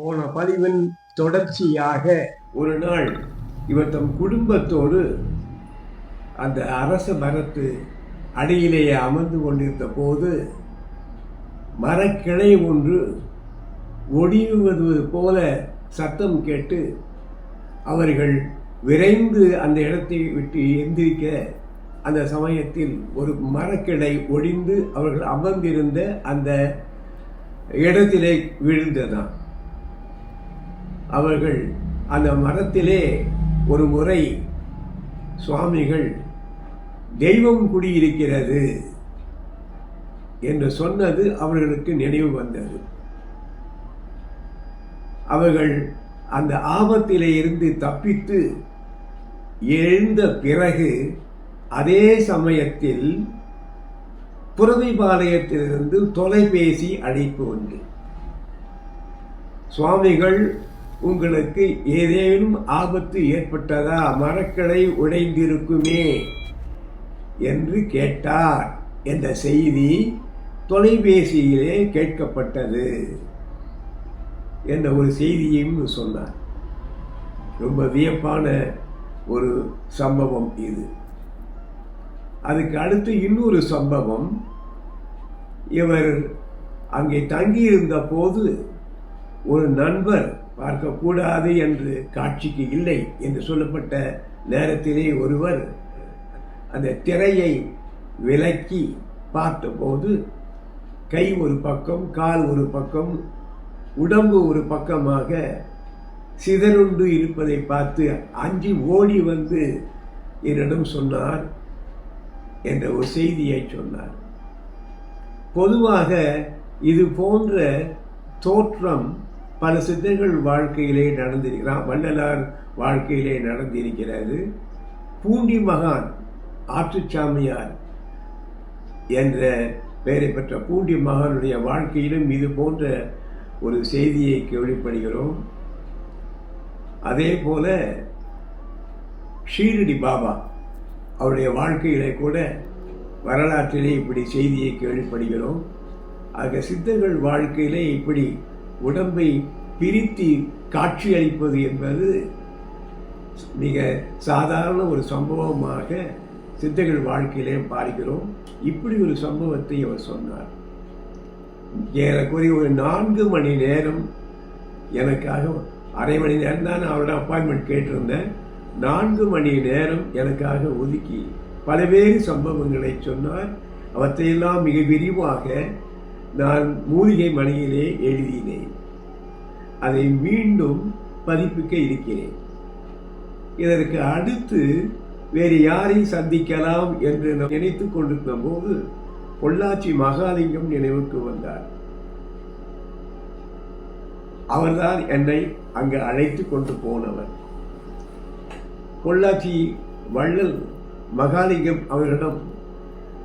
போன பதிவின் தொடர்ச்சியாக ஒரு நாள் இவர் தம் குடும்பத்தோடு அந்த அரச மரத்து அடியிலேயே அமர்ந்து கொண்டிருந்த போது மரக்கிளை ஒன்று ஒடிவது போல சத்தம் கேட்டு அவர்கள் விரைந்து அந்த இடத்தை விட்டு எந்திரிக்க அந்த சமயத்தில் ஒரு மரக்கிளை ஒடிந்து அவர்கள் அமர்ந்திருந்த அந்த இடத்திலே விழுந்ததாம். அவர்கள் அந்த மரத்திலே ஒரு முறை சுவாமிகள் தெய்வம் குடியிருக்கிறது என்று சொன்னது அவர்களுக்கு நினைவு வந்தது. அவர்கள் அந்த ஆபத்திலே இருந்து தப்பித்து எழுந்த பிறகு அதே சமயத்தில் புரவிபாளையத்திலிருந்து தொலைபேசி அழைப்பு உண்டு. சுவாமிகள் உங்களுக்கு ஏதேனும் ஆபத்து ஏற்பட்டதா? மரக்கிளை உடைந்திருக்குமே என்று கேட்டார். என்ற செய்தி தொலைபேசியிலே கேட்கப்பட்டது என்ற ஒரு செய்தியையும் சொன்னார். ரொம்ப வியப்பான ஒரு சம்பவம் இது. அதுக்கு அடுத்து இன்னொரு சம்பவம். இவர் அங்கே தங்கியிருந்த போது ஒரு நண்பர் பார்க்கக்கூடாது என்று காட்சிக்கு இல்லை என்று சொல்லப்பட்ட நேரத்திலே ஒருவர் அந்த திரையை விலக்கி பார்த்தபோது கை ஒரு பக்கம் கால் ஒரு பக்கம் உடம்பு ஒரு பக்கமாக சிதறுண்டு இருப்பதை பார்த்து அஞ்சி ஓடி வந்து என்னிடம் சொன்னார் என்ற ஒரு செய்தியை சொன்னார். பொதுவாக இது போன்ற தோற்றம் பல சித்தர்கள் வாழ்க்கையிலே நடந்திருக்கிறான் வள்ளலார் வாழ்க்கையிலே நடந்திருக்கிறது. பூண்டி மகான் ஆற்றுச்சாமியார் என்ற பெயரை பெற்ற பூண்டி மகானுடைய வாழ்க்கையிலும் இது போன்ற ஒரு செய்தியை கேள்விப்படுகிறோம். அதே போல ஷீரடி பாபா அவருடைய வாழ்க்கையிலே கூட வரலாற்றிலே இப்படி செய்தியை கேள்விப்படுகிறோம். ஆக சித்தர்கள் வாழ்க்கையிலே இப்படி உடம்பை பிரித்து காட்சியளிப்பது என்பது மிக சாதாரண ஒரு சம்பவமாக சித்தர்கள் வாழ்க்கையிலே பார்க்கிறோம். இப்படி ஒரு சம்பவத்தை அவர் சொன்னார். ஏறக்குறைய ஒரு நான்கு மணி நேரம் எனக்காக அரை மணி நேரம் தான் நான் அவரோட அப்பாயின்மெண்ட் கேட்டிருந்தேன். நான்கு மணி நேரம் எனக்காக ஒதுக்கி பல்வேறு சம்பவங்களை சொன்னார். அவற்றையெல்லாம் மிக விரிவாக நான் மூலிகை மணியிலே எழுதினேன். அதை மீண்டும் பதிப்பிக்க இருக்கிறேன். இதற்கு அடுத்து வேறு யாரை சந்திக்கலாம் என்று நினைத்து நினைத்துக் கொண்டிருந்த போது பொள்ளாச்சி மகாலிங்கம் நினைவுக்கு வந்தார். அவர்தான் என்னை அங்கு அழைத்து கொண்டு போனவர். பொள்ளாச்சி வள்ளல் மகாலிங்கம் அவரிடம்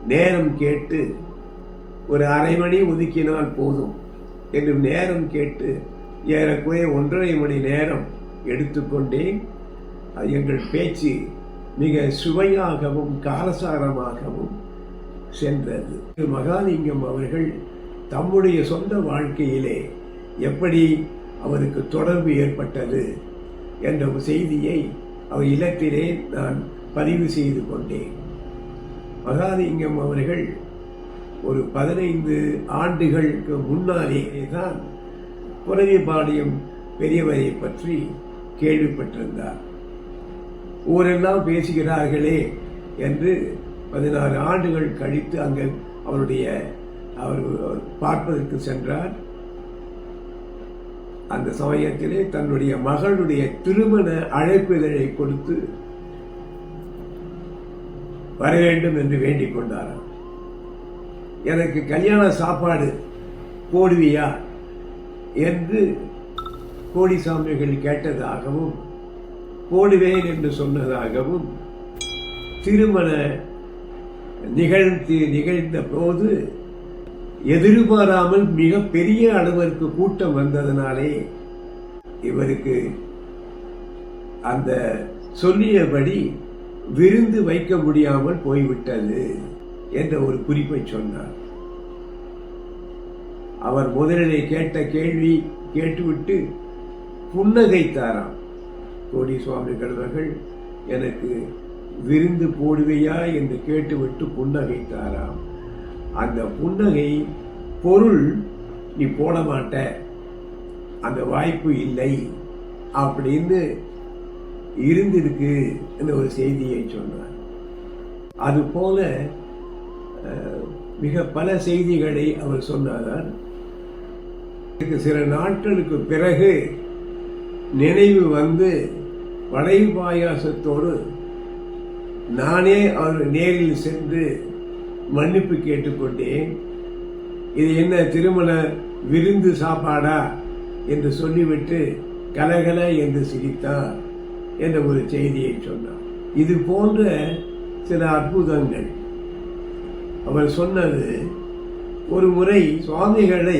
நேரம் கேட்டு ஒரு அரை மணி ஒதுக்கினால் போதும் என்று நேரம் கேட்டு ஏறக்குறைய ஒன்றரை மணி நேரம் எடுத்துக்கொண்டேன் எங்கள் பேச்சு மிக சுவையாகவும் காரசாரமாகவும் சென்றது. மகாலிங்கம் அவர்கள் தம்முடைய சொந்த வாழ்க்கையிலே எப்படி அவருக்கு தொடர்பு ஏற்பட்டது என்ற ஒரு செய்தியை அவர் இல்லத்திலே நான் பதிவு செய்து கொண்டேன். மகாலிங்கம் அவர்கள் ஒரு பதினைந்து ஆண்டுகளுக்கு முன்னாலேயே தான் புரவிபாளையம் பெரியவரை பற்றி கேள்விப்பட்டிருந்தார். ஊரெல்லாம் பேசுகிறார்களே என்று பதினாறு ஆண்டுகள் கழித்து அங்கே அவருடைய அவர் பார்ப்பதற்கு சென்றார். அந்த சமயத்திலே தன்னுடைய மகளுடைய திருமண அழைப்பிதழை கொடுத்து வர வேண்டும் என்று வேண்டிக் கொண்டாராம். எனக்கு கல்யாண சாப்பாடு போடுவியா என்று கோடிசாமிகள் கேட்டதாகவும் போடுவேன் என்று சொன்னதாகவும் திருமண நிகழ்த்தி நிகழ்ந்த போது எதிர்பாராமல் மிக பெரிய அளவிற்கு கூட்டம் வந்ததனாலே இவருக்கு அந்த சொல்லியபடி விருந்து வைக்க முடியாமல் போய்விட்டது. என்ற ஒரு குறிப்பை சொன்னார். அவர் முதலிலே கேட்ட கேள்வி கேட்டுவிட்டு புன்னகைத்தாராம். கோடி சுவாமிகள் அவர்கள் எனக்கு விருந்து போடுவையா? என்று கேட்டுவிட்டு புன்னகைத்தாராம். அந்த புன்னகை பொருள் நீ போட மாட்ட அந்த வாய்ப்பு இல்லை அப்படின்னு இருந்திருக்கு என்ற ஒரு செய்தியை சொன்னார். அதுபோல மிக பல செய்திகளை அவர் சொன்னார் சில நாட்களுக்கு பிறகு நினைவு வந்து வடை பாயாசத்தோடு நானே அவர் நேரில் சென்று மன்னிப்பு கேட்டுக்கொண்டேன். இது என்ன திருமண விருந்து சாப்பாடா என்று சொல்லிவிட்டு கலகல என்று சிரித்தார் என்ற ஒரு செய்தியை சொன்னார். இது போன்ற சில அற்புதங்கள். அவர் சொன்னது ஒரு முறை சுவாமிகளை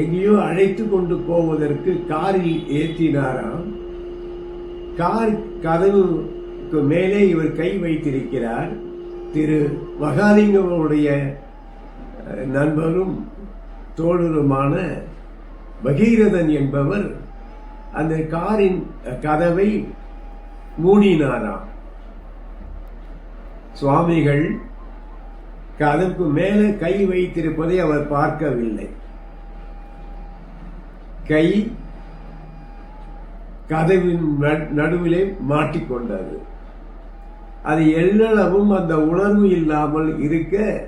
எங்கேயோ அழைத்து கொண்டு போவதற்கு காரில் ஏற்றினாராம் கார் கதவுக்கு மேலே இவர் கை வைத்திருக்கிறார். திரு மகாலிங்கமுடைய நண்பரும் தோழருமான பகீரதன் என்பவர் அந்த காரின் கதவை மூடினாராம். சுவாமிகள் கதவுக்கு மேலே கை வைத்திருப்பதை அவர் பார்க்கவில்லை. கை கதவின் நடுவிலே மாட்டிக்கொண்டது. அது எல்லளவும் அந்த உணர்வு இல்லாமல் இருக்க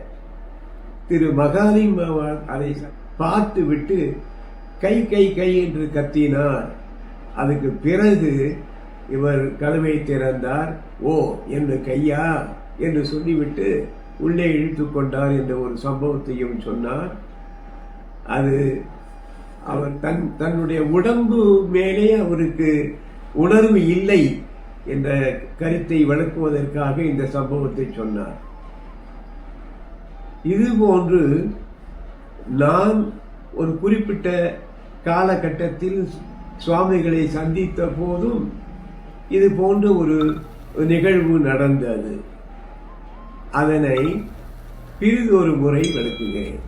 திரு மகாலிங்க அதை பார்த்து விட்டு கை கை கை என்று கத்தினார். அதுக்கு பிறகு இவர் கதவை திறந்தார். ஓ என்று கையா? என்று சொல்லிவிட்டு உள்ளே இழுத்து கொண்டார் என்ற ஒரு சம்பவத்தையும் சொன்னார். அது அவர் தன் தன்னுடைய உடம்பு மேலே அவருக்கு உணர்வு இல்லை என்ற கருத்தை விளக்குவதற்காக இந்த சம்பவத்தை சொன்னார். இது போன்று நான் ஒரு குறிப்பிட்ட காலகட்டத்தில் சுவாமிகளை சந்தித்த போதும் இது போன்ற ஒரு நிகழ்வு நடந்தது. அதனை பிறிதொரு முறை விளக்குகிறேன்.